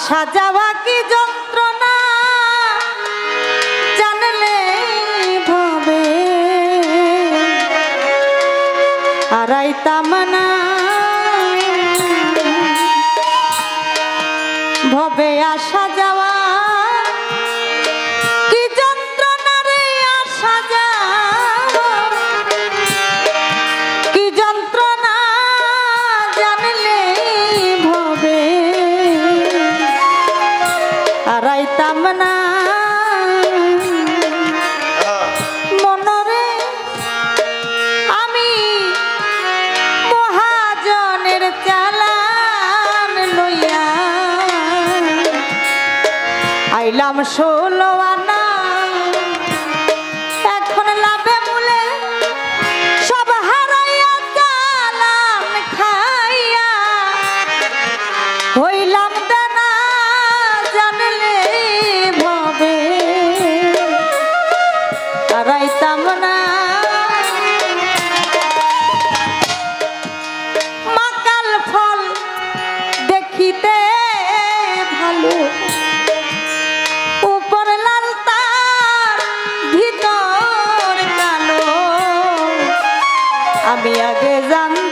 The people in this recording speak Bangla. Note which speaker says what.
Speaker 1: আসা যাওয়া কি যন্ত্রণা? জানলে ভাবে। আরাই তামানা ভবে আসা যাওয়া। আইলাম ষোলো আনা। এখন লাভে মূলে সব হারাইয়া চালান খাইয়া। হইলাম আমি আগে জানতাম